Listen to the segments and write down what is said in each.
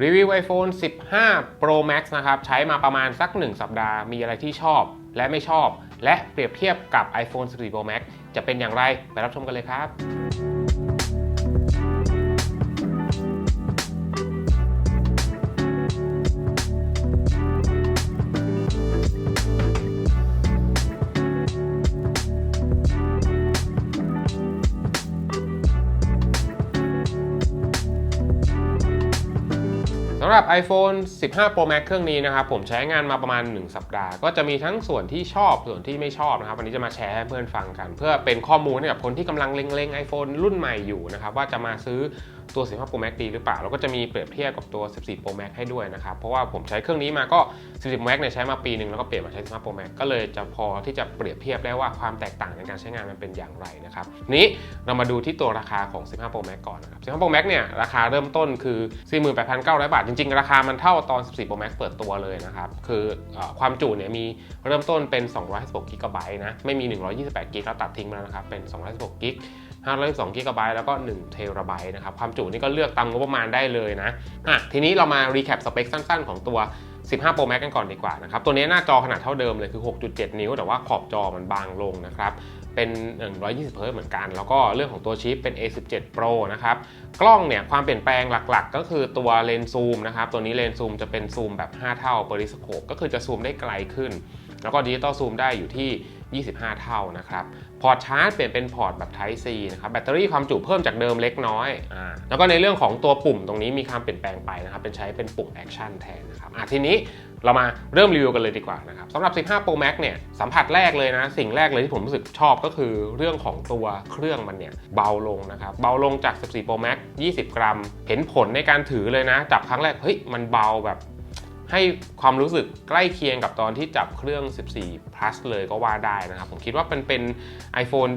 รีวิว iPhone 15 Pro Max นะครับ ใช้มาประมาณสัก 1 สัปดาห์ มีอะไรที่ชอบและไม่ชอบ และเปรียบเทียบกับ iPhone 14 Pro Max จะเป็นอย่างไร ไปรับชมกันเลยครับ iPhone 15 Pro Max เครื่องนี้นะครับผมใช้งานมาประมาณ 1 สัปดาห์ ก็จะมีทั้งส่วนที่ชอบส่วนที่ไม่ชอบนะครับวันนี้จะมาแชร์ให้เพื่อนฟังกัน เพื่อเป็นข้อมูลให้กับคนที่กำลังเล็งๆ iPhone รุ่นใหม่อยู่นะครับว่าจะมาซื้อ ตัว 15 Pro Max ดีหรือเปล่า แล้วก็จะมีเปรียบเทียบกับตัว 14 Pro Max ให้ด้วยนะครับ เพราะว่าผมใช้เครื่องนี้มาก็ 14 Pro Max เนี่ยใช้มาปีหนึ่งแล้วก็เปลี่ยนมาใช้ 15 Pro Max ก็เลยจะพอที่จะเปรียบเทียบได้ว่าความแตกต่างในการใช้งานมันเป็นอย่างไรนะครับ นี้เรามาดูที่ตัวราคาของ 15 Pro Max ก่อนนะครับ 15 Pro Max เนี่ยราคาเริ่มต้นคือ 48,900 บาท จริง ๆ ราคามันเท่าตอน 14 Pro Max เปิดตัวเลยนะครับ คืออความจุเนี่ยมีเริ่มต้นเป็น256 g b นะ ไม่มี 128 g b แล้วตัดทิ้งไปแล้วนะครับ เป็น256 g b 512 g b แล้วก็1 t b นะครับความจุนี่ก็เลือกตามงบประมาณได้เลยนะอะทีนี้เรามา recap สเปคสั้นๆ ของตัว 15 Pro Max กันก่อนดีกว่านะครับตัวนี้หน้าจอขนาดเท่าเดิมเลยคือ 6.7 นิ้ว แต่ว่าขอบจอมันบางลงนะครับเป็น 120เฮิร์ตเหมือนกัน แล้วก็เรื่องของตัวชิปเป็น A17 Pro นะครับ กล้องเนี่ยความเปลี่ยนแปลงหลักๆ ก็คือตัวเลนส์ซูมนะครับ ตัวนี้เลนส์ซูมจะเป็นซูมแบบ 5 เท่า periscope ก็คือจะซูมได้ไกลขึ้น แล้วก็ดิจิตอลซูมได้อยู่ที่ 25 เท่านะครับพอร์ตชาร์จเปลี่ยนเป็นพอร์ตแบบ Type C นะครับแบตเตอรี่ความจุเพิ่มจากเดิมเล็กน้อยอ่าแล้วก็ในเรื่องของตัวปุ่มตรงนี้มีความเปลี่ยนแปลงไปนะครับเป็นใช้เป็นปุ่ม Action แทนนะครับอะทีนี้เรามาเริ่มรีวิวกันเลยดีกว่านะครับสำหรับ 15 Pro Max เนี่ยสัมผัสแรกเลยนะ สิ่งแรกเลยที่ผมรู้สึกชอบก็คือเรื่องของตัวเครื่องมันเนี่ยเบาลงนะครับเบาลงจาก 14 Pro Max 20 กรัม เห็นผลในการถือเลยนะ จับครั้งแรกเฮ้ยมันเบาแบบ ให้ความรู้สึกใกล้เคียงกับตอนที่จับเครื่อง 14 plus เลยก็ว่าได้นะครับ ผมคิดว่าเป็นเป็น iPhone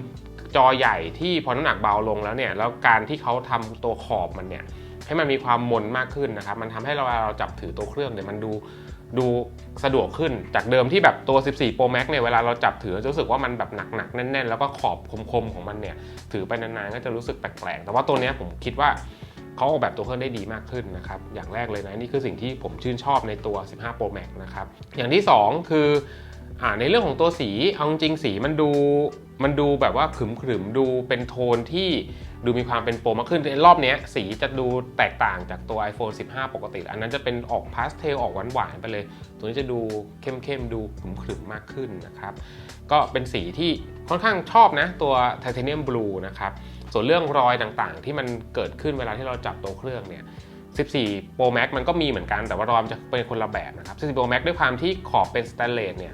จอใหญ่ที่พอน้ำหนักเบาลงแล้วเนี่ย แล้วการที่เขาทำตัวขอบมันเนี่ย ให้มันมีความมนมากขึ้นนะครับ มันทำให้เราเราจับถือตัวเครื่องเนี่ยมันดูดูสะดวกขึ้นจากเดิมที่แบบตัว 14 Pro Max เนี่ยเวลาเราจับถือจะรู้สึกว่ามันแบบหนักๆแน่นๆ แล้วก็ขอบคมๆของมันเนี่ย ถือไปนานๆก็จะรู้สึกแปลกๆ แต่ว่าตัวนี้ผมคิดว่า เขาออกแบบตัวเครื่องได้ดีมากขึ้นนะครับ อย่างแรกเลยนะ นี่คือสิ่งที่ผมชื่นชอบในตัว 15 Pro Max นะครับ อย่างที่ 2 คืออในเรื่องของตัวสีเอาจริงสีมันดูมันดูแบบว่าขรึมๆดูเป็นโทนที่ดูมีความเป็นโปรมากขึ้นรอบนี้สีจะดูแตกต่างจากตัว iPhone 15 ปกติ อันนั้นจะเป็นออกพาสเทลออกหวานๆไปเลย ตัวนี้จะดูเข้มๆ ดูขึมๆมากขึ้นนะครับ ก็เป็นสีที่ค่อนข้างชอบนะ ตัว Titanium Blue นะครับ ส่วนเรื่องรอยต่างๆ ที่มันเกิดขึ้นเวลาที่เราจับตัวเครื่องเนี่ย14 Pro Max มันก็มีเหมือนกันแต่ว่ารอยมันจะเป็นคนละแบบนะครับ14 Pro Max ด้วยความที่ขอบเป็นสแตนเลสเนี่ย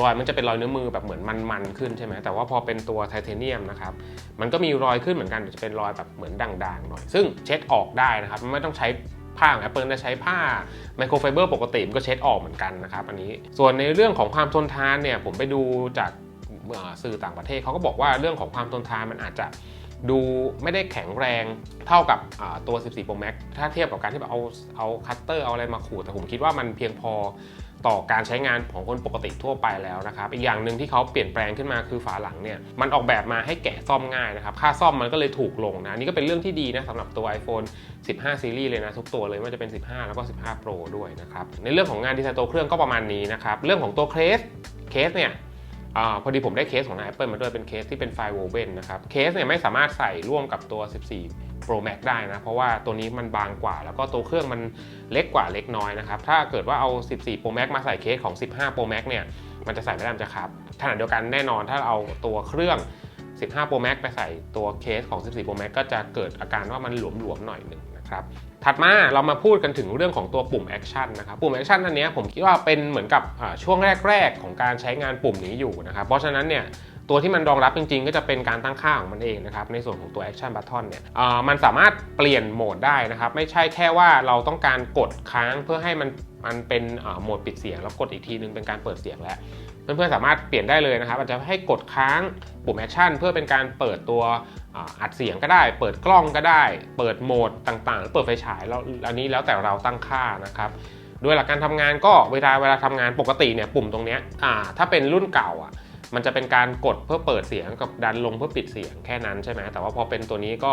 รอยมันจะเป็นรอยเนื้อมือแบบเหมือนมันๆขึ้นใช่ไหมแต่ว่าพอเป็นตัวไทเทเนียมนะครับมันก็มีรอยขึ้นเหมือนกันแต่จะเป็นรอยแบบเหมือนด่างๆหน่อย ซึ่งเช็ดออกได้นะครับไม่ต้องใช้ผ้าของ Apple จะใช้ผ้าไมโครไฟเบอร์ปกติมันก็เช็ดออกเหมือนกันนะครับอันนี้ส่วนในเรื่องของความทนทานเนี่ยผมไปดูจากสื่อต่างประเทศเขาก็บอกว่าเรื่องของความทนทานมันอาจจะ ดูไม่ได้แข็งแรงเท่ากับตัว 14 Pro Max ถ้าเทียบกับการที่แบบเอาเอาคัตเตอร์เอาอะไรมาขูดแต่ผมคิดว่ามันเพียงพอต่อการใช้งานของคนปกติทั่วไปแล้วนะครับ อีกอย่างหนึ่งที่เขาเปลี่ยนแปลงขึ้นมาคือฝาหลังเนี่ย มันออกแบบมาให้แกะซ่อมง่ายนะครับ ค่าซ่อมมันก็เลยถูกลงนะนี่ก็เป็นเรื่องที่ดีนะสำหรับตัว iPhone 15 ซีรีส์เลยนะทุกตัวเลยไม่ว่าจะเป็น 15 แล้วก็ 15 Pro ด้วยนะครับ ในเรื่องของงานดีไซน์ตัวเครื่องก็ประมาณนี้นะครับ เรื่องของตัวเคสเคสเนี่ย อพอดีผมได้เคสของทาง Apple มาด้วยเป็นเคสที่เป็นไฟล์โวเวนนะครับเคสเนี่ยไม่สามารถใส่ร่วมกับตัว 14 Pro Max ได้นะ เพราะว่าตัวนี้มันบางกว่า แล้วก็ตัวเครื่องมันเล็กกว่าเล็กน้อยนะครับ ถ้าเกิดว่าเอา 14 Pro Max มาใส่เคสของ 15 Pro Max เนี่ยมันจะใส่ไม่ได้มันจะครับขณะเดียวกันแน่นอนถ้าเอาตัวเครื่อง 15 Pro Max ไปใส่ตัวเคสของ 14 Pro Max ก็จะเกิดอาการว่ามันหลวมๆหน่อยหนึ่ง ครับถัดมาเรามาพูดกันถึงเรื่องของตัวปุ่มแอคชั่นนะครับปุ่มแอคชั่นอันนี้ผมคิดว่าเป็นเหมือนกับช่วงแรก ๆ ของการใช้งานปุ่มนี้อยู่นะครับเพราะฉะนั้นเนี่ยตัวที่มันรองรับจริงๆ ก็จะเป็นการตั้งค่าของมันเองนะครับในส่วนของตัว Action Button เนี่ยมันสามารถเปลี่ยนโหมดได้นะครับไม่ใช่แค่ว่าเราต้องการกดค้างเพื่อให้มันมันเป็นโหมดปิดเสียง แล้วกดอีกทีนึงเป็นการเปิดเสียงแล้วเพื่อนๆสามารถเปลี่ยนได้เลยนะครับอาจจะให้กดค้างปุ่มแอคชั่นเพื่อเป็นการเปิดตัว อัดเสียงก็ได้ เปิดกล้องก็ได้ เปิดโหมดต่างๆ หรือเปิดไฟฉายแล้วอันนี้แล้วแต่เราตั้งค่านะครับโดยหลักการทำงานก็เวลาเวลาทำงานปกติเนี่ยปุ่มตรงเนี้ยอ่าถ้าเป็นรุ่นเก่าอะมันจะเป็นการกดเพื่อเปิดเสียงกับดันลงเพื่อปิดเสียงแค่นั้นใช่ไหมแต่ว่าพอเป็นตัวนี้ก็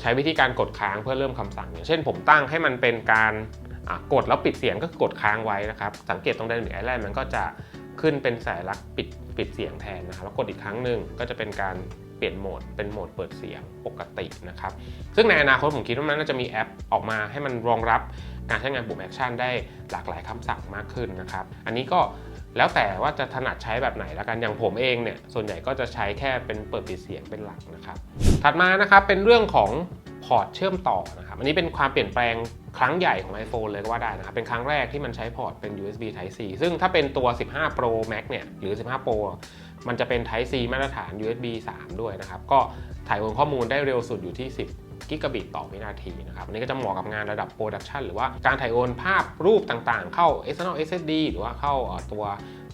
ใช้วิธีการกดค้างเพื่อเริ่มคำสั่งอย่างเช่นผมตั้งให้มันเป็นการกดแล้วปิดเสียงก็กดค้างไว้นะครับ สังเกตตรง Dynamic Island มันก็จะขึ้นเป็นสัญลักปิดปิดเสียงแทนนะครับแล้วกดอีกครั้งหนึ่งก็จะเป็นการ เปลี่ยนโหมดเป็นโหมดเปิดเสียงปกตินะครับ ซึ่งในอนาคตผมคิดว่ามันน่าจะมีแอปออกมาให้มันรองรับการใช้งานปุ่มแอคชั่นได้หลากหลายคำสั่งมากขึ้นนะครับ อันนี้ก็แล้วแต่ว่าจะถนัดใช้แบบไหนแล้วกัน อย่างผมเองเนี่ย ส่วนใหญ่ก็จะใช้แค่เป็นเปิดปิดเสียงเป็นหลักนะครับ ถัดมานะครับเป็นเรื่องของพอร์ตเชื่อมต่อนะครับ อันนี้เป็นความเปลี่ยนแปลงครั้งใหญ่ของ iPhone เลยก็ว่าได้นะครับ เป็นครั้งแรกที่มันใช้พอร์ตเป็น USB Type C ซึ่งถ้าเป็นตัว 15 Pro Max เนี่ย หรือ 15 Pro มันจะเป็น Type C มาตรฐาน USB 3 ด้วยนะครับ ก็ถ่ายโอนข้อมูลได้เร็วสุดอยู่ที่ 10 กิกะบิตต่อวินาทีนะครับอันนี้ก็จะเหมาะกับงานระดับโปรดักชันหรือว่าการถ่ายโอนภาพรูปต่างๆ เข้า external SSD หรือว่าเข้าตัว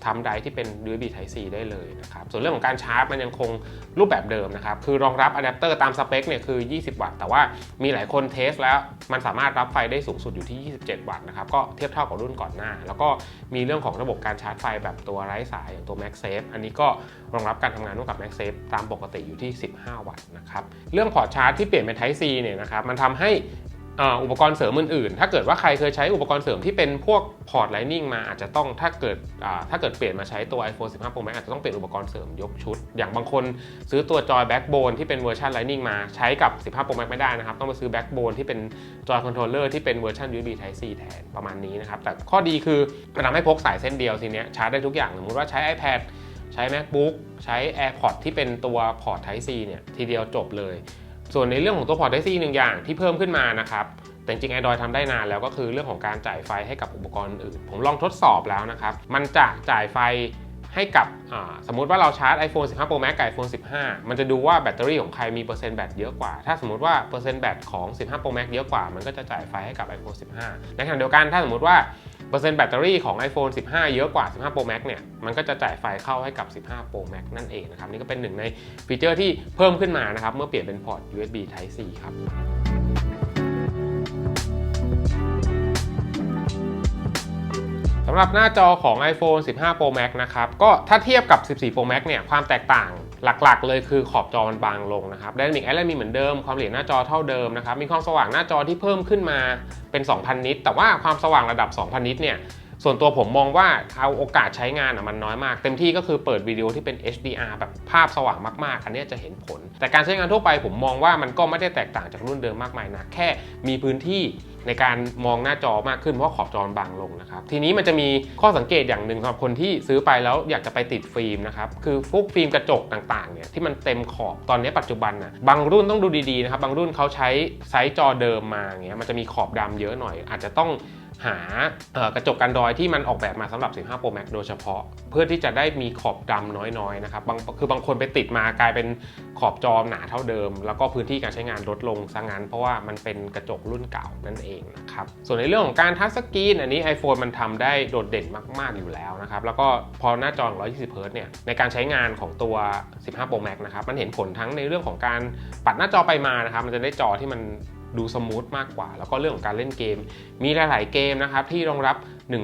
ทำไดที่เป็น USB Type C ได้เลยนะครับ ส่วนเรื่องของการชาร์จมันยังคงรูปแบบเดิมนะครับ คือรองรับอะแดปเตอร์ตามสเปคเนี่ยคือ 20 วัตต์ แต่ว่ามีหลายคนเทสแล้วมันสามารถรับไฟได้สูงสุดอยู่ที่ 27 วัตต์นะครับ ก็เทียบเท่ากับรุ่นก่อนหน้า แล้วก็มีเรื่องของระบบการชาร์จไฟแบบตัวไร้สายอย่างตัว MagSafe อันนี้ก็รองรับการทำงานร่วมกับ MagSafe ตามปกติอยู่ที่ 15 วัตต์นะครับ เรื่องพอร์ตชาร์จที่เปลี่ยนเป็น Type C เนี่ยนะครับ มันทำให้ อุปกรณ์เสริมอื่นๆ ถ้าเกิดว่าใครเคยใช้อุปกรณ์เสริมที่เป็นพวกพอร์ต Lightning มาอาจจะต้องถ้าเกิดถ้าเกิดเปลี่ยนมาใช้ตัว iPhone 15 Pro Max อาจจะต้องเปลี่ยนอุปกรณ์เสริมยกชุด อย่างบางคนซื้อตัวจอย Backbone ที่เป็นเวอร์ชัน Lightning มาใช้กับ 15 Pro Max ไม่ได้นะครับ ต้องไปซื้อ Backbone ที่เป็นจอย Controller ที่เป็นเวอร์ชัน USB Type C แทนประมาณนี้นะครับแต่ข้อดีคือมันทำให้พกสายเส้นเดียวทีเนี้ยชาร์จได้ทุกอย่างสมมติว่าใช้ iPad ใช้ MacBook ใช้ AirPods ที่เป็นตัวพอร์ต Type C เนี่ยทีเดียวจบเลย ส่วนในเรื่องของตัวพอร์ตไดซี่หนึ่งอย่างที่เพิ่มขึ้นมานะครับแต่จริงๆ Android ทำได้นานแล้วก็คือเรื่องของการจ่ายไฟให้กับอุปกรณ์อื่น ผมลองทดสอบแล้วนะครับ มันจะจ่ายไฟ ให้กับสมมุติว่าเราชาร์จ iPhone 15 Pro Max กับ iPhone 15 มันจะดูว่าแบตเตอรี่ของใครมีเปอร์เซ็นต์แบตเยอะกว่า ถ้าสมมติว่าเปอร์เซ็นต์แบตของ 15 Pro Max เยอะกว่า มันก็จะจ่ายไฟให้กับ iPhone 15 ในขณะเดียวกันถ้าสมมติว่าเปอร์เซ็นต์แบตเตอรี่ของ iPhone 15 เยอะกว่า 15 Pro Max เนี่ย มันก็จะจ่ายไฟเข้าให้กับ 15 Pro Max นั่นเองนะครับ นี่ก็เป็นหนึ่งในฟีเจอร์ที่เพิ่มขึ้นมานะครับ เมื่อเปลี่ยนเป็นพอร์ต USB Type C ครับำหรับหน้าจอของ iPhone 15 Pro Max นะครับ ก็ถ้าเทียบกับ 14 Pro Max เนี่ย ความแตกต่างหลักๆ เลยคือขอบจอมันบางลงนะครับ Dynamic Island มีเหมือนเดิม ความละเอียดหน้าจอเท่าเดิมนะครับ มีความสว่างหน้าจอที่เพิ่มขึ้นมาเป็น 2,000 นิต แต่ว่าความสว่างระดับ 2,000 นิตเนี่ย ส่วนตัวผมมองว่าเอาโอกาสใช้งานอะมันน้อยมาก เต็มที่ก็คือเปิดวิดีโอที่เป็น HDR แบบภาพสว่างมากๆ อันเนี้ยจะเห็นผล แต่การใช้งานทั่วไปผมมองว่ามันก็ไม่ได้แตกต่างจากรุ่นเดิมมากมายนะแค่มีพื้นที่ในการมองหน้าจอมากขึ้นเพราะขอบจอมันบางลงนะครับ ทีนี้มันจะมีข้อสังเกตอย่างหนึ่งสำหรับคนที่ซื้อไปแล้วอยากจะไปติดฟิล์มนะครับ คือพวกฟิล์มกระจกต่างๆเนี่ยที่มันเต็มขอบตอนนี้ปัจจุบันนะบางรุ่นต้องดูดีๆนะครับ บางรุ่นเขาใช้ไซส์จอเดิมมาเงี้ยมันจะมีขอบดำเยอะหน่อย อาจจะต้อง หากระจกกันรอยที่มันออกแบบมาสำหรับ 15 Pro Max โดยเฉพาะ เพื่อที่จะได้มีขอบดำน้อยๆนะครับบางคือบางคนไปติดมากลายเป็นขอบจอหนาเท่าเดิม แล้วก็พื้นที่การใช้งานลดลงซะงั้น เพราะว่ามันเป็นกระจกรุ่นเก่านั่นเองนะครับส่วนในเรื่องของการทัชสกรีนอันนี้ iPhone มันทำได้โดดเด่นมากๆอยู่แล้วนะครับแล้วก็พอหน้าจอ 120 Hz เนี่ยในการใช้งานของตัว 15 Pro Max นะครับมันเห็นผลทั้งในเรื่องของการปัดหน้าจอไปมานะครับมันจะได้จอที่มัน ดูสมูทมากกว่า แล้วก็เรื่องของการเล่นเกม มีหลาย ๆ เกมนะครับที่รองรับ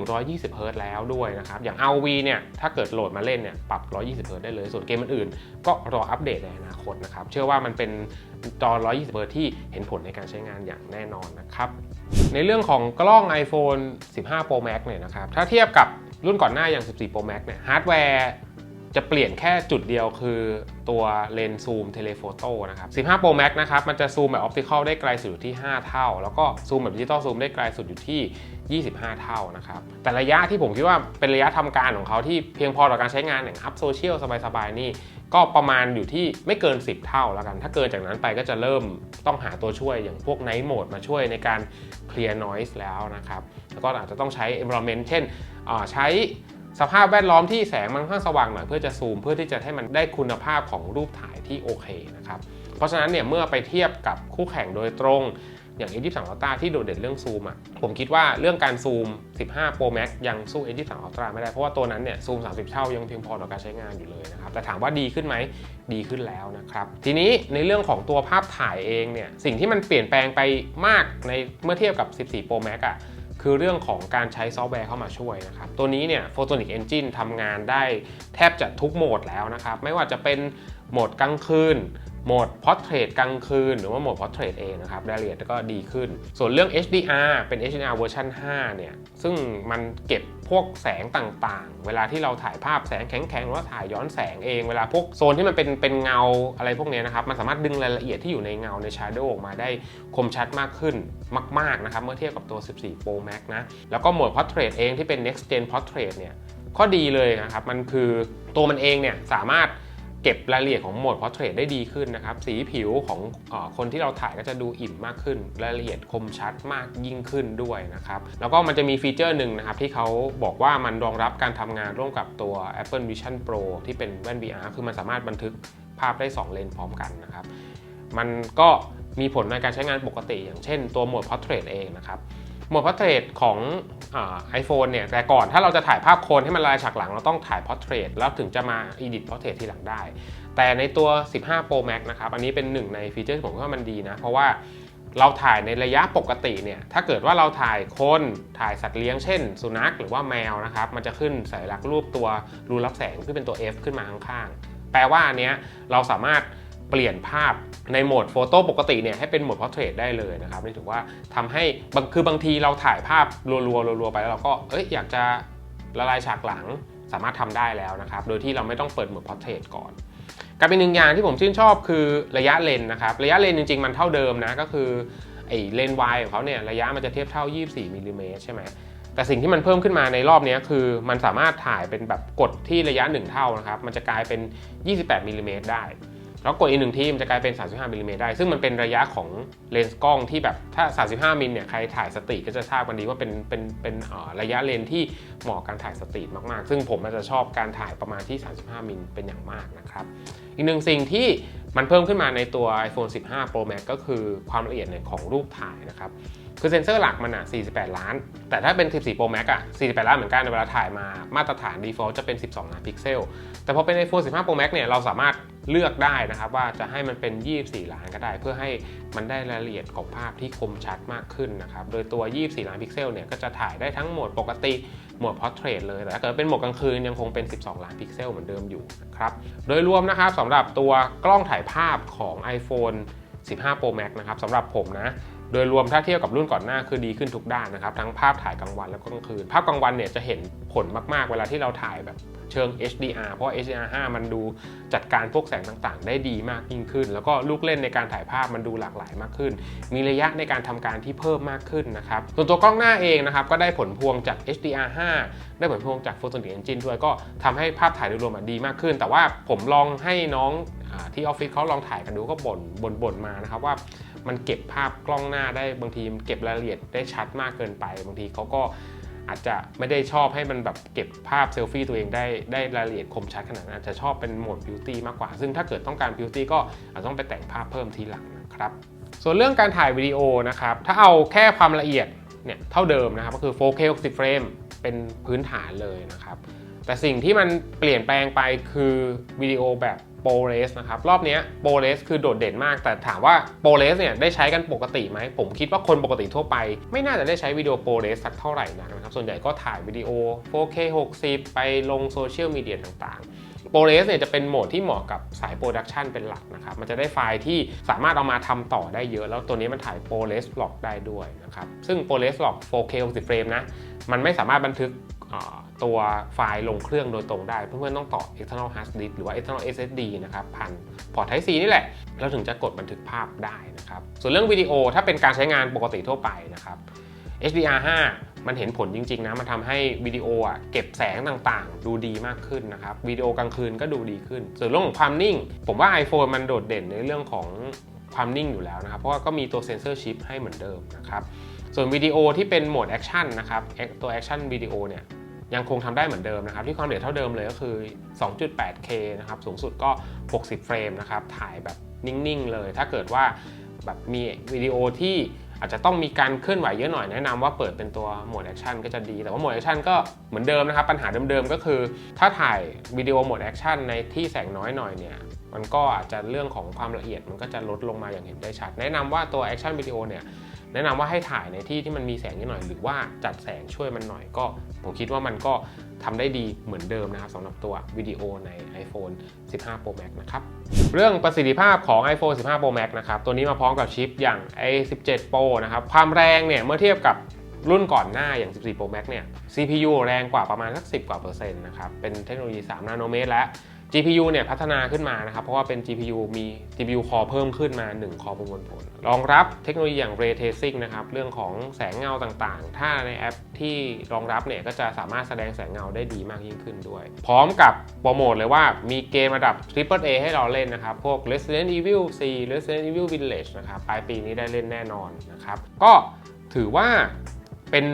120 Hz แล้วด้วยนะครับ อย่าง RV เนี่ยถ้าเกิดโหลดมาเล่นเนี่ยปรับ 120 Hz ได้เลย ส่วนเกมอื่นๆก็รออัปเดตในอนาคตนะครับ เชื่อว่ามันเป็นจอ 120 Hz ที่เห็นผลในการใช้งานอย่างแน่นอนนะครับ ในเรื่องของกล้อง iPhone 15 Pro Max เนี่ยนะครับถ้าเทียบกับรุ่นก่อนหน้าอย่าง 14 Pro Max เนี่ยฮาร์ดแวร์ จะเปลี่ยนแค่จุดเดียวคือตัวเลนส์ซูมเทเลโฟโต้นะครับ 15 Pro Max นะครับ มันจะซูมแบบออปติคอลได้ไกลสุดอยู่ที่ 5 เท่า แล้วก็ซูมแบบดิจิตอลซูมได้ไกลสุดอยู่ที่ 25 เท่านะครับ แต่ระยะที่ผมคิดว่าเป็นระยะทำการของเขาที่เพียงพอต่อการใช้งานอย่างอัพโซเชียลสบายๆ นี่ ก็ประมาณอยู่ที่ไม่เกิน 10 เท่าแล้วกัน ถ้าเกินจากนั้นไปก็จะเริ่มต้องหาตัวช่วยอย่างพวก Night Mode มาช่วยในการ Clear Noise แล้วนะครับ แล้วก็อาจจะต้องใช้ environment เช่นใช้ สภาพแวดล้อมที่แสงมันค่อนข้างสว่างหน่อยเพื่อจะซูมเพื่อที่จะให้มันได้คุณภาพของรูปถ่ายที่โอเคนะครับเพราะฉะนั้นเนี่ยเมื่อไปเทียบกับคู่แข่งโดยตรงอย่าง A23 Ultra ที่โดดเด่นเรื่องซูมอะ ผมคิดว่าเรื่องการซูม 15 Pro Max ยังสู้ A23 Ultra ไม่ได้ เพราะว่าตัวนั้นเนี่ยซูม 30 เท่ายังเพียงพอต่อการใช้งานอยู่เลยนะครับ แต่ถามว่าดีขึ้นไหม ดีขึ้นแล้วนะครับ ทีนี้ในเรื่องของตัวภาพถ่ายเองเนี่ย สิ่งที่มันเปลี่ยนแปลงไปมากในเมื่อเทียบกับ 14 Pro Max อะ คือเรื่องของการใช้ซอฟต์แวร์เข้ามาช่วยนะครับ ตัวนี้เนี่ย Photonic Engine ทำงานได้แทบจะทุกโหมดแล้วนะครับ ไม่ว่าจะเป็นโหมดกลางคืนโหมด Portrait กลางคืน หรือว่าโหมด Portrait เองนะครับรายละเอียดก็ดีขึ้น ส่วนเรื่อง HDR เป็น HDR เวอร์ชัน5เนี่ย ซึ่งมันเก็บ พวกแสงต่างๆ เวลาที่เราถ่ายภาพแสงแข็งๆหรือว่าถ่ายย้อนแสงเอง เวลาพวกโซนที่มันเป็นเป็นเงาอะไรพวกนี้นะครับ มันสามารถดึงรายละเอียดที่อยู่ในเงาในชาร์เดออกมาได้คมชัดมากขึ้นมาก ๆ นะครับ เมื่อเทียบกับตัว 14 Pro Max นะ แล้วก็โหมด Portrait เองที่เป็น Next Gen Portrait เนี่ย ข้อดีเลยนะครับ มันคือตัวมันเองเนี่ยสามารถ เก็บรายละเอียดของโหมด Portrait ได้ดีขึ้นนะครับ สีผิวของอคนที่เราถ่ายก็จะดูอิ่มมากขึ้น รายละเอียดคมชัดมากยิ่งขึ้นด้วยนะครับ แล้วก็มันจะมีฟีเจอร์หนึ่งนะครับที่เขาบอกว่ามันรองรับการทำงานร่วมกับตัว Apple Vision Pro ที่เป็นแว่น VR คือมันสามารถบันทึกภาพได้ 2 เลนพร้อมกันนะครับ มันก็มีผลในการใช้งานปกติ อย่างเช่นตัวโหมด Portrait เองนะครับ โหมด Portrait ของไอโฟนเนี่ยแต่ก่อนถ้าเราจะถ่ายภาพคนให้มันลายฉากหลังเราต้องถ่าย Portrait แล้วถึงจะมา Edit Portrait ทีหลังได้ แต่ในตัว 15 Pro Max นะครับ อันนี้เป็นหนึ่งในฟีเจอร์ผมว่ามันดีนะ เพราะว่าเราถ่ายในระยะปกติเนี่ยถ้าเกิดว่าเราถ่ายคนถ่ายสัตว์เลี้ยงเช่น สุนัขหรือว่าแมวนะครับมันจะขึ้นสัญลักษณ์รูปตัวรูรับแสงที่เป็นตัว F ขึ้นมาข้างๆแปลว่าอันเนี้ยเราสามารถ เปลี่ยนภาพในโหมดโฟโต้ปกติเนี่ยให้เป็นโหมด Portrait ได้เลยนะครับนี่ถือว่าทำให้บางคือบางทีเราถ่ายภาพรัวๆรัวๆไปแล้วเราก็เอ้ยอยากจะละลายฉากหลังสามารถทำได้แล้วนะครับ โดยที่เราไม่ต้องเปิดโหมด Portrait ก่อนกับอีกหนึ่งอย่างที่ผมชื่นชอบคือระยะเลนนะครับ ระยะเลนจริง ๆ มันเท่าเดิมนะก็คือไอ้เลนวายของเขาเนี่ยระยะมันจะเทียบเท่า 24มิลลิเมตรใช่ไหมแต่สิ่งที่มันเพิ่มขึ้นมาในรอบนี้คือ มันสามารถถ่ายเป็นแบบกดที่ระยะ 1 เท่านะครับ มันจะกลายเป็น 28มิลลิเมตรได้ แล้วกดอีกหนึ่งที่มันจะกลายเป็น 35มิลลิเมตรได้ ซึ่งมันเป็นระยะของเลนส์กล้องที่แบบถ้า 35มิลเนี่ยใครถ่ายสตรีทก็จะทราบกันดีว่าเป็นเป็นเป็นระยะเลนที่เหมาะการถ่ายสตรีทมากๆ ซึ่งผมอาจจะชอบการถ่ายประมาณที่ 35มิลเป็นอย่างมากนะครับ อีกหนึ่งสิ่งที่มันเพิ่มขึ้นมาในตัว iPhone 15 Pro Max ก็คือความละเอียดของรูปถ่ายนะครับคือเซ็นเซอร์หลักมันอะ 48 ล้าน แต่ถ้าเป็น 14 Pro Max อะ 48 ล้านเหมือนกันในเวลาถ่ายมา มาตรฐาน default จะเป็น 12 ล้านพิกเซล แต่พอเป็น iPhone 15 Pro Max เนี่ย เราสามารถ เลือกได้นะครับว่าจะให้มันเป็น 24 ล้านก็ได้ เพื่อให้มันได้รายละเอียดของภาพที่คมชัดมากขึ้นนะครับ โดยตัว 24 ล้านพิกเซลเนี่ยก็จะถ่ายได้ทั้งโหมดปกติโหมด Portrait เลย แต่ถ้าเกิดเป็นโหมดกลางคืนยังคงเป็น 12 ล้านพิกเซลเหมือนเดิมอยู่นะครับ โดยรวมนะครับสำหรับตัวกล้องถ่ายภาพของ iPhone 15 Pro Max นะครับสำหรับผมนะ โดยรวมถ้าเทียบกับรุ่นก่อนหน้าคือดีขึ้นทุกด้านนะครับ ทั้งภาพถ่ายกลางวันแล้วก็กลางคืน ภาพกลางวันเนี่ยจะเห็นผลมาก ๆ เวลาที่เราถ่ายแบบเชิง HDR เพราะ HDR 5 มันดูจัดการพวกแสงต่างๆ ได้ดีมากยิ่งขึ้น แล้วก็ลูกเล่นในการถ่ายภาพมันดูหลากหลายมากขึ้น มีระยะในการทำการที่เพิ่มมากขึ้นนะครับ ส่วนตัวกล้องหน้าเองนะครับ ก็ได้ผลพวงจาก HDR 5 ได้ผลพวงจาก Photonic Engine ด้วยก็ทำให้ภาพถ่ายโดยรวมดีมากขึ้น แต่ว่าผมลองให้น้องอที่ออฟฟิศเขาลองถ่ายกันดูก็บ่นบ่นบ่นมานะครับว่า มันเก็บภาพกล้องหน้าได้บางทีมันเก็บรายละเอียดได้ชัดมากเกินไป บางทีเขาก็อาจจะไม่ได้ชอบให้มันแบบเก็บภาพเซลฟี่ตัวเองได้ได้รายละเอียดคมชัดขนาดนั้นอาจจะชอบเป็นโหมดบิวตี้มากกว่า ซึ่งถ้าเกิดต้องการบิวตี้ก็อาจจะต้องไปแต่งภาพเพิ่มทีหลังนะครับ ส่วนเรื่องการถ่ายวิดีโอนะครับ ถ้าเอาแค่ความละเอียดเนี่ยเท่าเดิมนะครับก็คือ 4K 60เฟรมเป็นพื้นฐานเลยนะครับ แต่สิ่งที่มันเปลี่ยนแปลงไปคือวิดีโอแบบ โปรเรสนะครับรอบนี้โปรเรสคือโดดเด่นมาก แต่ถามว่าโปรเรสเนี่ยได้ใช้กันปกติไหม ผมคิดว่าคนปกติทั่วไป ไม่น่าจะได้ใช้วิดีโอโปรเรสสักเท่าไหร่นักนะครับ ส่วนใหญ่ก็ถ่ายวิดีโอ 4K 60 ไปลงโซเชียลมีเดียต่างๆโปรเรสเนี่ยจะเป็นโหมดที่เหมาะกับสายโปรดักชันเป็นหลักนะครับ มันจะได้ไฟล์ที่สามารถเอามาทำต่อได้เยอะ แล้วตัวนี้มันถ่ายโปรเรสบล็อกได้ด้วยนะครับ ซึ่งโปรเรสบล็อก 4K 60เฟรมนะ มันไม่สามารถบันทึก ตัวไฟล์ลงเครื่องโดยตรงได้ เพื่อนๆต้องต่อ external hard disk หรือว่า external SSD นะครับผ่านพอร์ต Type C นี่แหละ แล้วถึงจะกดบันทึกภาพได้นะครับ ส่วนเรื่องวิดีโอถ้าเป็นการใช้งานปกติทั่วไปนะครับ HDR 5 มันเห็นผลจริง ๆ นะ มันทำให้วิดีโออะเก็บแสงต่างๆ ดูดีมากขึ้นนะครับ วิดีโอกลางคืนก็ดูดีขึ้น ส่วนเรื่องของความนิ่ง ผมว่า iPhone มันโดดเด่นในเรื่องของความนิ่งอยู่แล้วนะครับ เพราะว่าก็มีตัวเซนเซอร์ชิปให้เหมือนเดิมนะครับ ส่วนวิดีโอที่เป็นโหมดแอคชั่นนะครับ ตัวแอคชั่นวิดีโอเนี่ย ยังคงทำได้เหมือนเดิมนะครับ ที่ความละเอียดเท่าเดิมเลยก็คือ 2.8K นะครับ สูงสุดก็ 60 เฟรมนะครับ ถ่ายแบบนิ่ง ๆ เลย ถ้าเกิดว่าแบบมีวิดีโอที่อาจจะต้องมีการเคลื่อนไหวเยอะหน่อยแนะนำว่าเปิดเป็นตัวโหมดแอคชั่นก็จะดี แต่ว่าโหมดแอคชั่นก็เหมือนเดิมนะครับ ปัญหาเดิมๆก็คือ ถ้าถ่ายวิดีโอโหมดแอคชั่นในที่แสงน้อยหน่อยเนี่ยมันก็อาจจะเรื่องของความละเอียดมันก็จะลดลงมาอย่างเห็นได้ชัด แนะนำว่าตัวแอคชั่นวิดีโอเนี่ย แนะนำว่าให้ถ่ายในที่ที่มันมีแสงนิดหน่อย หรือว่าจัดแสงช่วยมันหน่อยก็ ผมคิดว่ามันก็ทำได้ดีเหมือนเดิมนะครับสำหรับตัววิดีโอใน iPhone 15 Pro Max นะครับ เรื่องประสิทธิภาพของ iPhone 15 Pro Max นะครับ ตัวนี้มาพร้อมกับชิปอย่าง A17 Pro นะครับ ความแรงเนี่ยเมื่อเทียบกับรุ่นก่อนหน้าอย่าง 14 Pro Max เนี่ย CPU แรงกว่าประมาณสัก 10 กว่าเปอร์เซ็นต์นะครับ เป็นเทคโนโลยี 3 นาโนเมตรและ GPU เนี่ยพัฒนาขึ้นมานะครับ เพราะว่าเป็น GPU มี GPU core เพิ่มขึ้นมา 1 คอประมวลผล รองรับเทคโนโลยีอย่าง Ray Tracing นะครับ เรื่องของแสงเงาต่างๆ ถ้าในแอปที่รองรับเนี่ยก็จะสามารถแสดงแสงเงาได้ดีมากยิ่งขึ้นด้วย พร้อมกับโปรโมทเลยว่ามีเกมระดับ Triple A ให้เราเล่นนะครับ พวก Resident Evil 4 Resident Evil Village นะครับ ปลายปีนี้ได้เล่นแน่นอนนะครับ ก็ถือว่าเป็น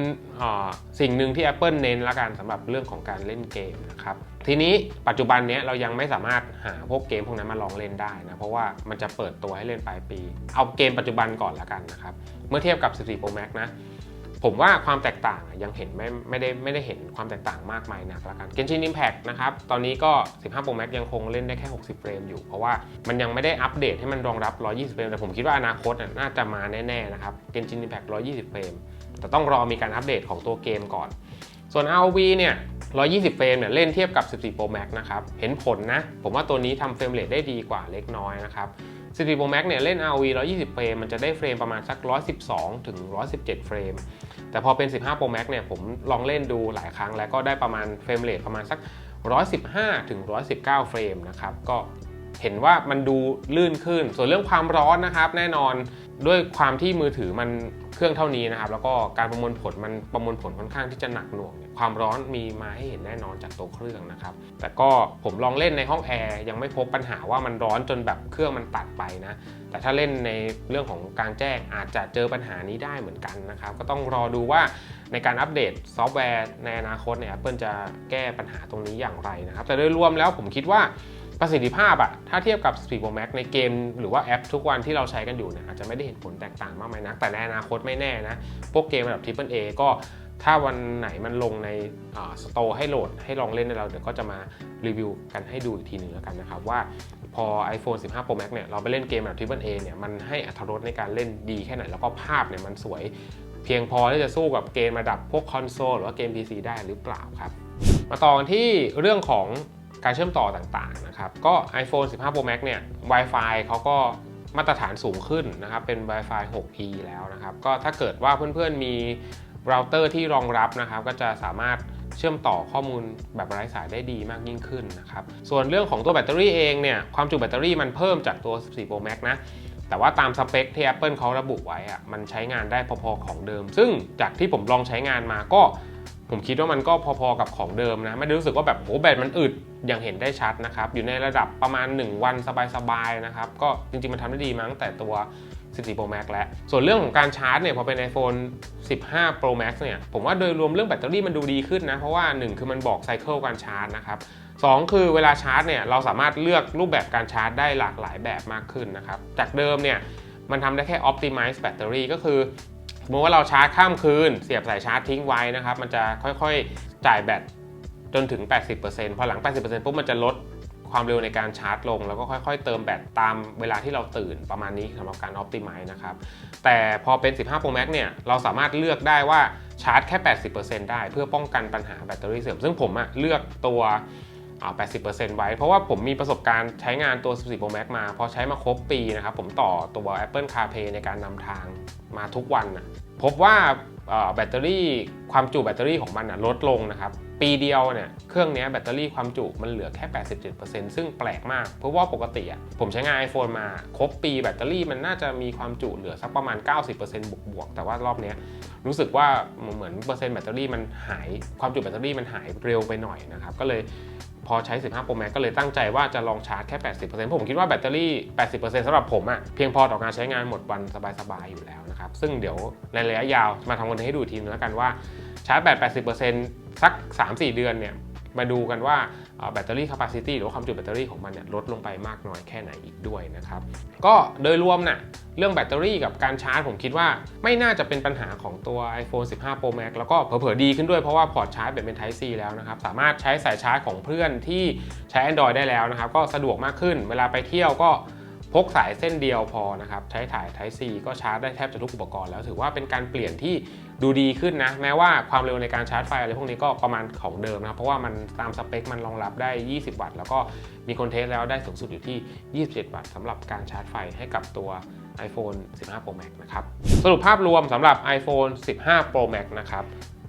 สิ่งหนึ่งที่ Apple เน้นละกันสำหรับเรื่องของการเล่นเกมนะครับทีนี้ปัจจุบันนี้เรายังไม่สามารถหาพวกเกมพวกนั้นมาลองเล่นได้นะเพราะว่ามันจะเปิดตัวให้เล่นปลายปี เอาเกมปัจจุบันก่อนละกันนะครับเมื่อเทียบกับ 14 Pro Max นะผมว่าความแตกต่างยังเห็นไม่ไม่ได้ไม่ได้เห็นความแตกต่างมากมายนักละกัน Genshin Impact นะครับตอนนี้ก็ 15 Pro Max ยังคงเล่นได้แค่ 60 เฟรมอยู่ เพราะว่ามันยังไม่ได้อัปเดตให้มันรองรับ 120 เฟรมแต่ผมคิดว่าอนาคตน่ะน่าจะมาแน่ๆนะครับ Genshin Impact 120 เฟรม แต่ต้องรอมีการอัปเดตของตัวเกมก่อน ส่วน ROV เนี่ย 120 เฟรมเนี่ยเล่นเทียบกับ 14 Pro Max นะครับ เห็นผลนะ ผมว่าตัวนี้ทำเฟรมเรทได้ดีกว่าเล็กน้อยนะครับ 14 Pro Max เนี่ยเล่น ROV 120 เฟรมมันจะได้เฟรมประมาณสัก 112 ถึง 117 เฟรม แต่พอเป็น 15 Pro Max เนี่ยผมลองเล่นดูหลายครั้งแล้วก็ได้ประมาณเฟรมเรทประมาณสัก 115 ถึง 119 เฟรมนะครับก็เห็นว่ามันดูลื่นขึ้น ส่วนเรื่องความร้อนนะครับ แน่นอนด้วยความที่มือถือมัน เครื่องเท่านี้นะครับแล้วก็การประมวลผลมันประมวลผลค่อนข้างที่จะหนักหน่วงเนี่ยความร้อนมีมาให้เห็นแน่นอนจากตัวเครื่องนะครับแต่ก็ผมลองเล่นในห้องแอร์ยังไม่พบปัญหาว่ามันร้อนจนแบบเครื่องมันตัดไปนะแต่ถ้าเล่นในเรื่องของกลางแจ้งอาจจะเจอปัญหานี้ได้เหมือนกันนะครับก็ต้องรอดูว่าในการอัปเดตซอฟต์แวร์ในอนาคตเนี่ย Apple จะแก้ปัญหาตรงนี้อย่างไรนะครับแต่โดยรวมแล้วผมคิดว่า ประสิทธิภาพอะถ้าเทียบกับ4 Pro Max ในเกมหรือว่าแอปทุกวันที่เราใช้กันอยู่เนี่ยอาจจะไม่ได้เห็นผลแตกต่างมากมายนักแต่ในอนาคตไม่แน่นะ พวกเกมระดับ Triple A ก็ถ้าวันไหนมันลงในสโตร์ให้โหลดให้ลองเล่นในเราเดี๋ยวก็จะมารีวิวกันให้ดูอีกทีหนึงแล้วกันนะครับ ว่าพอ iPhone 15 Pro Max เนี่ยเราไปเล่นเกมแบบ Triple A เนี่ยมันให้อรรถรสในการเล่นดีแค่ไหน แล้วก็ภาพเนี่ยมันสวยเพียงพอที่จะสู้กับเกมระดับพวกคอนโซลหรือว่าเกม PC ได้หรือเปล่าครับ มาต่อกันที่เรื่องของ การเชื่อมต่อต่างๆนะครับก็ iPhone 15 Pro Max เนี่ย Wi-Fi เขาก็มาตรฐานสูงขึ้นนะครับเป็น Wi-Fi 6E แล้วนะครับก็ถ้าเกิดว่าเพื่อนๆมีเราเตอร์ที่รองรับนะครับก็จะสามารถเชื่อมต่อข้อมูลแบบไร้สายได้ดีมากยิ่งขึ้นนะครับส่วนเรื่องของตัวแบตเตอรี่เองเนี่ยความจุแบตเตอรี่มันเพิ่มจากตัว 14 Pro Max นะแต่ว่าตามสเปคที่ Apple เขาระบุไว้อะมันใช้งานได้พอๆของเดิม ซึ่งจากที่ผมลองใช้งานมาก็ ผมคิดว่ามันก็พอๆกับของเดิมนะ ไม่ได้รู้สึกว่าแบบโหแบตมันอึดอย่างเห็นได้ชัดนะครับ อยู่ในระดับประมาณ 1 วันสบายๆนะครับ ก็จริงๆ มันทำได้ดีมาตั้งแต่ตัว 14 Pro Max แล้ว ส่วนเรื่องของการชาร์จเนี่ยพอเป็น iPhone 15 Pro Max เนี่ย ผมว่าโดยรวมเรื่องแบตเตอรี่มันดูดีขึ้นนะ เพราะว่า 1 คือมันบอกไซเคิลการชาร์จนะครับ2คือเวลาชาร์จเนี่ยเราสามารถเลือกรูปแบบการชาร์จได้หลากหลายแบบมากขึ้นนะครับ จากเดิมเนี่ยมันทำได้แค่ optimize แบตเตอรี่ก็คือ สมมติว่าเราชาร์จข้ามคืน เสียบสายชาร์จทิ้งไว้นะครับ มันจะค่อยๆจ่ายแบตจนถึง 80%พอหลัง 80%ปุ๊บมันจะลดความเร็วในการชาร์จลง แล้วก็ค่อยๆ เติมแบตตามเวลาที่เราตื่นประมาณนี้สำหรับการ optimize นะครับ แต่พอเป็น 15 Pro Max เนี่ยเราสามารถเลือกได้ว่าชาร์จแค่ 80%ได้เพื่อป้องกันปัญหาแบตเตอรี่เสื่อม ซึ่งผมอะเลือกตัว 80%ไว้ เพราะว่าผมมีประสบการณ์ใช้งานตัว 14 Pro Max มา พอใช้มาครบปีนะครับ ผมต่อตัว Apple CarPlay ในการนำทาง มาทุกวันนะพบว่าแบตเตอรี่ความจุแบตเตอรี่ของมันนะลดลงนะครับ ปีเดียวเนี่ยเครื่องนี้แบตเตอรี่ความจุมันเหลือแค่ 87%ซึ่งแปลกมาก เพราะว่าปกติอะผมใช้งาน iPhone มาครบปีแบตเตอรี่มันน่าจะมีความจุเหลือสักประมาณ 90%บวกบวกๆแต่ว่ารอบนี้รู้สึกว่าเหมือนเปอร์เซ็นต์แบตเตอรี่มันหายความจุแบตเตอรี่มันหายเร็วไปหน่อยนะครับก็เลยพอใช้ 15 Pro Max ก็เลยตั้งใจว่าจะลองชาร์จแค่ 80%เพราะผมคิดว่าแบตเตอรี่ 80%สำหรับผมอะเพียงพอต่อการใช้งานหมดวันสบายๆอยู่แล้ว ซึ่งเดี๋ยวในระยะยาวมาทำกันให้ดูอีกทีนึงแล้วกันว่าชาร์จแบต 80%สัก 3-4 เดือนเนี่ยมาดูกันว่าแบตเตอรี่ capacity หรือวความจุแบตเตอรี่ของมันเนี่ยลดลงไปมากน้อยแค่ไหนอีกด้วยนะครับ ก็โดยรวมน่ะเรื่องแบตเตอรี่กับการชาร์จผมคิดว่าไม่น่าจะเป็นปัญหาของตัว iPhone 15 Pro Max แล้วก็เผลอๆดีขึ้นด้วยเพราะว่าพอร์ตชาร์จแบบเป็น Type C แล้วนะครับ สามารถใช้สายชาร์จของเพื่อนที่ใช้ Android ได้แล้วนะครับ ก็สะดวกมากขึ้น เวลาไปเที่ยวก็ พกสายเส้นเดียวพอนะครับใช้ถ่าย Type C ก็ชาร์จได้แทบจะทุกอุปกรณ์แล้วถือว่าเป็นการเปลี่ยนที่ดูดีขึ้นนะ แม้ว่าความเร็วในการชาร์จไฟอะไรพวกนี้ก็ประมาณของเดิมนะครับ เพราะว่ามันตามสเปคมันรองรับได้ 20 วัตต์ แล้วก็มีคนเทสแล้วได้สูงสุดอยู่ที่ 27 วัตต์สำหรับการชาร์จไฟให้กับตัว iPhone 15 Pro Max นะครับ สรุปภาพรวมสำหรับ iPhone 15 Pro Max นะครับ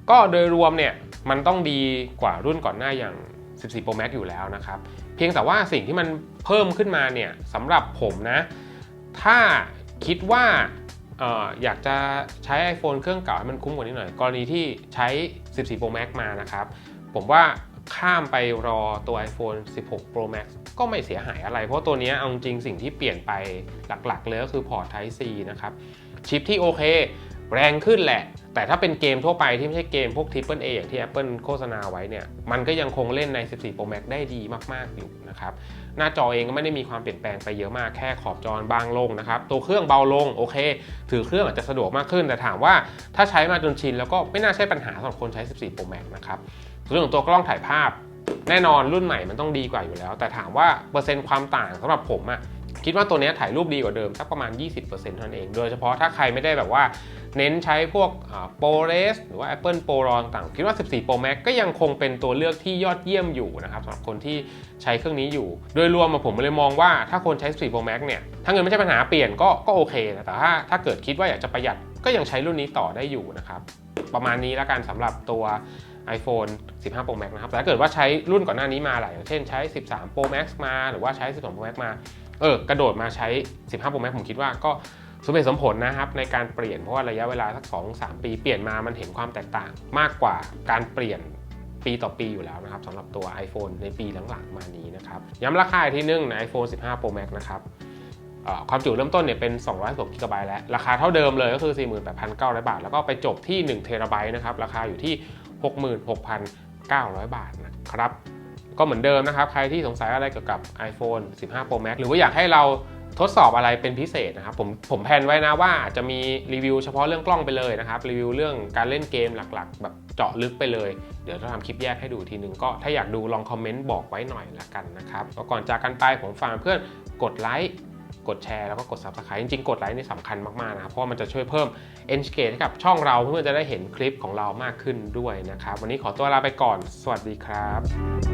ก็โดยรวมเนี่ยมันต้องดีกว่ารุ่นก่อนหน้าอย่าง 14 Pro Max อยู่แล้วนะครับ เพียงแต่ว่าสิ่งที่มันเพิ่มขึ้นมาเนี่ยสำหรับผมนะ ถ้าคิดว่าอออยากจะใช้ iPhone เครื่องเก่าให้มันคุ้มกว่านี้หน่อย กรณีที่ใช้ 14 Pro Max มานะครับ ผมว่าข้ามไปรอตัว iPhone 16 Pro Max ก็ไม่เสียหายอะไร เพราะตัวนี้เอาจริงสิ่งที่เปลี่ยนไปหลักๆ เลยก็คือพอร์ต Type C นะครับ ชิปที่โอเค แรงขึ้นแหละ แต่ถ้าเป็นเกมทั่วไปที่ไม่ใช่เกมพวก Triple A อย่างที่ Apple โฆษณาไว้เนี่ย มันก็ยังคงเล่นใน 14 Pro Max ได้ดีมากๆอยู่นะครับ หน้าจอเองก็ไม่ได้มีความเปลี่ยนแปลงไปเยอะมากแค่ขอบจอบางลงนะครับ ตัวเครื่องเบาลงโอเค ถือเครื่องอาจจะสะดวกมากขึ้น แต่ถามว่าถ้าใช้มาจนชินแล้วก็ไม่น่าใช่ปัญหาสำหรับคนใช้ 14 Pro Max นะครับเรื่องของตัวกล้องถ่ายภาพ แน่นอนรุ่นใหม่มันต้องดีกว่าอยู่แล้ว แต่ถามว่าเปอร์เซ็นต์ความต่างสำหรับผมอะคิดว่าตัวนี้ถ่ายรูปดีกว่าเดิมสักประมาณ 20%เท่านั้นเอง โดยเฉพาะถ้าใครไม่ได้แบบว่า เน้นใช้พวกโปรเรสหรือว่า Apple Pro RAW ต่างคิดว่า 14 Pro Max ก็ยังคงเป็นตัวเลือกที่ยอดเยี่ยมอยู่นะครับสำหรับคนที่ใช้เครื่องนี้อยู่ โดยรวมอะผมเลยมองว่าถ้าคนใช้ 14 Pro Max เนี่ยถ้าเงินไม่ใช่ปัญหาเปลี่ยนก็ก็โอเคนะแต่ถ้าถ้าเกิดคิดว่าอยากจะประหยัดก็ยังใช้รุ่นนี้ต่อได้อยู่นะครับประมาณนี้แล้วกันสำหรับตัว iPhone 15 Pro Max นะครับ แต่ถ้าเกิดว่าใช้รุ่นก่อนหน้านี้มาหลายอย่างเช่นใช้ 13 Pro Max มา หรือว่าใช้ 12 Pro Max มา เออ กระโดดมาใช้ 15 Pro Max ผมคิดว่าก็ สมเหตุสมผลนะครับในการเปลี่ยนเพราะว่าระยะเวลาสัก2-3ปีเปลี่ยนมามันเห็นความแตกต่าง มากกว่าการเปลี่ยนปีต่อปีอยู่แล้วนะครับสำหรับตัว iPhone ในปีหลังๆมานี้นะครับย้ำราคาอีกที่นึงใน iPhone 15 Pro Max นะครับความจุเริ่มต้นเนี่ยเป็น216กิกะไบต์แล้ว ราคาเท่าเดิมเลยก็คือ 48,900 บาท แล้วก็ไปจบที่ 1 เทราไบต์นะครับ ราคาอยู่ที่ 66,900 บาทนะครับ ก็เหมือนเดิมนะครับ ใครที่สงสัยอะไรเกี่ยวกับ iPhone 15 Pro Max หรือว่าอยากให้เรา ทดสอบอะไรเป็นพิเศษนะครับผมผมแพลนไว้นะว่าจะมีรีวิวเฉพาะเรื่องกล้องไปเลยนะครับรีวิวเรื่องการเล่นเกมหลักๆ แบบเจาะลึกไปเลย เดี๋ยวจะทำคลิปแยกให้ดูทีนึงก็ถ้าอยากดูลองคอมเมนต์บอกไว้หน่อยละกันนะครับก่อนจากกันไปผมฝากเพื่อนกดไลค์กดแชร์แล้วก็กด subscribe จริงๆ กดไลค์นี่สำคัญมากๆนะครับเพราะว่ามันจะช่วยเพิ่ม engagement ให้กับช่องเราเพื่อจะได้เห็นคลิปของเรามากขึ้นด้วยนะครับ วันนี้ขอตัวลาไปก่อน สวัสดีครับ